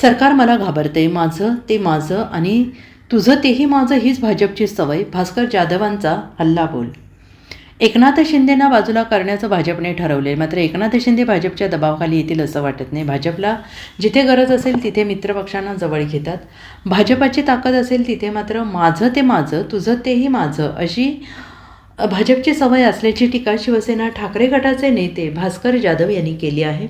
सरकार मला घाबरते माझं ते माझं आणि तुझं तेही माझं हीच भाजपची सवय. भास्कर जाधवांचा हल्ला बोल. एकनाथ शिंदेना बाजूला करण्याचं भाजपने ठरवले मात्र एकनाथ शिंदे भाजपच्या दबावाखाली येतील असं वाटत नाही. भाजपला जिथे गरज असेल तिथे मित्रपक्षांना जवळ घेतात. भाजपाची ताकद असेल तिथे मात्र माझं ते माझं तुझं तेही माझं अशी भाजपची सवय असल्याची टीका शिवसेना ठाकरे गटाचे नेते भास्कर जाधव यांनी केली आहे.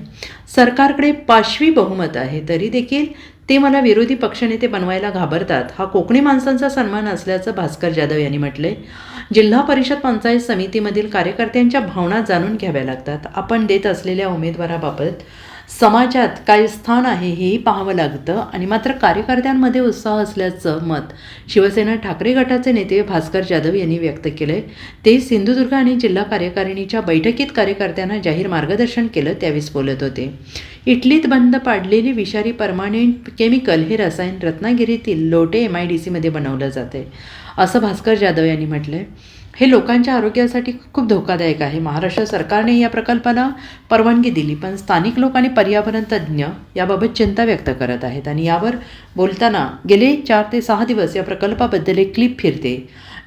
सरकारकडे पाशवी बहुमत आहे तरी देखील ते मला विरोधी पक्षनेते बनवायला घाबरतात. हा कोकणी माणसांचा सन्मान असल्याचं भास्कर जाधव यांनी म्हटलंय. जिल्हा परिषद पंचायत समितीमधील कार्यकर्त्यांच्या भावना जाणून घ्याव्या लागतात. आपण देत असलेल्या उमेदवाराबाबत समाजात काय स्थान आहे हेही पाहावं लागतं आणि मात्र कार्यकर्त्यांमध्ये उत्साह असल्याचं मत शिवसेना ठाकरे गटाचे नेते भास्कर जाधव यांनी व्यक्त केलं आहे ते सिंधुदुर्ग आणि जिल्हा कार्यकारिणीच्या बैठकीत कार्यकर्त्यांना जाहीर मार्गदर्शन केलं त्यावेळेस बोलत होते. इटलीत बंद पाडलेली विषारी परमानेंट केमिकल हे रसायन रत्नागिरीतील लोटे एम आय डी सीमध्ये बनवलं जाते असं भास्कर जाधव यांनी म्हटलं आहे हे लोकांच्या आरोग्यासाठी खूप धोकादायक आहे. महाराष्ट्र सरकारने या प्रकल्पाला परवानगी दिली पण स्थानिक लोक आणि पर्यावरण तज्ज्ञ याबाबत चिंता व्यक्त करत आहेत. आणि यावर बोलताना गेले चार ते सहा दिवस या प्रकल्पाबद्दल एक क्लिप फिरते.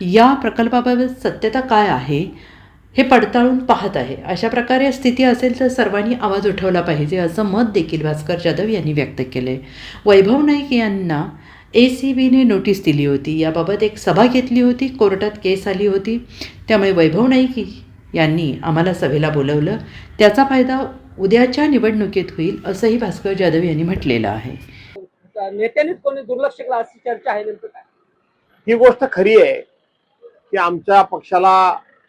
या प्रकल्पाबाबत सत्यता काय आहे हे पडताळून पाहत आहे. अशा प्रकारे स्थिती असेल तर सर्वांनी आवाज उठवला पाहिजे असं मत देखील भास्कर जाधव यांनी व्यक्त केले वैभव नाईक यांना ए सी बीने नोटीस दिली होती. याबाबत एक सभा घेतली होती. कोर्टात केस आली होती. त्यामुळे वैभव नाईक यांनी आम्हाला सभेला बोलवलं. त्याचा फायदा उद्याच्या निवडणुकीत होईल असंही भास्कर जाधव यांनी म्हटलेलं आहे. नेत्यांनीच कोणी दुर्लक्ष केलं अशी चर्चा आहे नेमकं काय? ही गोष्ट खरी आहे की आमच्या पक्षाला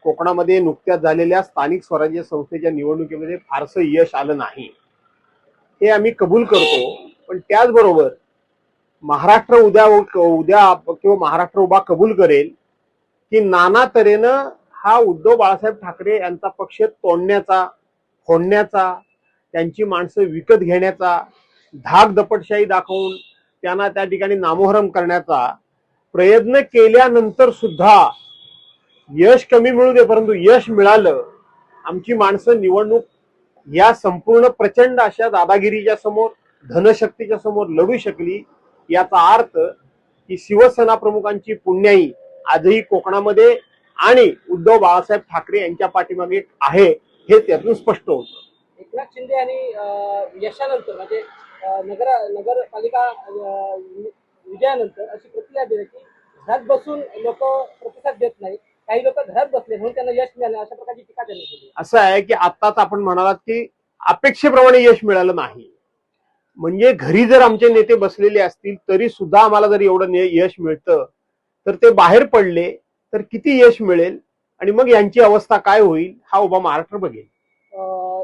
कोकणामध्ये नुकत्याच झालेल्या स्थानिक स्वराज्य संस्थेच्या निवडणुकीमध्ये फारसं यश आलं नाही. हे आम्ही कबूल करतो. पण त्याचबरोबर महाराष्ट्र उद्या उद्या किंवा महाराष्ट्र उभा कबूल करेल की नाना तऱ्हेनं हा उद्धव बाळासाहेब ठाकरे यांचा पक्ष तोडण्याचा फोडण्याचा त्यांची माणसं विकत घेण्याचा धाक दपटशाही दाखवून त्यांना त्या ठिकाणी नामोहरम करण्याचा प्रयत्न केल्यानंतर सुद्धा यश कमी मिळू दे परंतु यश मिळालं आमची माणसं निवडणूक या संपूर्ण प्रचंड अशा दादागिरीच्या समोर धनशक्तीच्या समोर लढू शकली याचा अर्थ की शिवसेना प्रमुखांची पुण्याई आजही कोकणामध्ये आणि उद्धव बाळासाहेब ठाकरे यांच्या पाठीमागे आहे हे त्यातून स्पष्ट होतं. एकनाथ शिंदे आणि यशानंतर म्हणजे नगर नगरपालिका विजयानंतर अशी प्रतिक्रिया दिली की घरात बसून लोक प्रतिसाद देत नाही काही लोक घरात बसले म्हणून त्यांना यश मिळालं अशा प्रकारची टीका त्यांनी केली. असं आहे की आत्ताच आपण म्हणालात की अपेक्षेप्रमाणे यश मिळालं नाही. म्हणजे घरी जर आमचे नेते बसलेले असतील तरी सुद्धा आम्हाला जर एवढं ने- यश मिळतं तर ते बाहेर पडले तर किती यश मिळेल? आणि मग यांची अवस्था काय होईल? हा उभा महाराष्ट्र बघेल.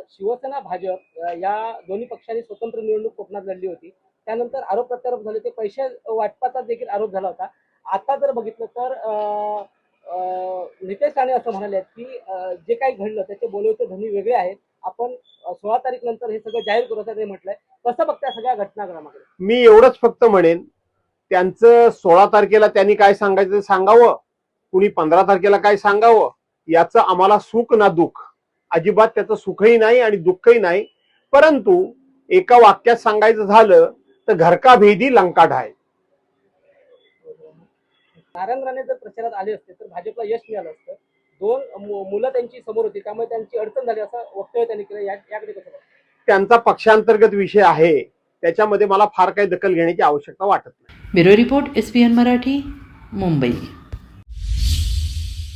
शिवसेना भाजप या दोन्ही पक्षांनी स्वतंत्र निवडणूक कोकणात लढली होती. त्यानंतर आरोप प्रत्यारोप झाले. ते पैसे वाटपाचा देखील आरोप झाला होता. आता जर बघितलं तर नितेश राणे असं म्हणाले की जे काही घडलं त्याचे बोलवते धनी वेगळे आहेत. आपण सोळा तारीख नंतर हे सगळं जाहीर करू असं म्हटलंय. कसं बघताय सगळ्या घटनाक्रमाकडे? मी एवढंच फक्त म्हणेन त्यांचं सोळा तारखेला त्यांनी काय सांगायचं ते सांगावं. कुणी पंधरा तारखेला काय सांगावं याचं आम्हाला सुख ना दुःख. अजिबात त्याचं सुखही नाही आणि दुःखही नाही. परंतु एका वाक्यात सांगायचं झालं तर घरका भेदी लंका ढाय. नारायण राणे जर प्रचारात आले असते तर भाजपला यश मिळालं असतं. दोन मुलं त्यांची समोर होती त्यामुळे त्यांची अडचण झाली असं वक्तव्य त्यांनी केलं. या- याकडे कसं? त्यांचा पक्षांतर्गत विषय आहे. त्याच्यामध्ये मला फार काही दखल घेण्याची आवश्यकता वाटत नाही. Bureau report S P N Marathi Mumbai.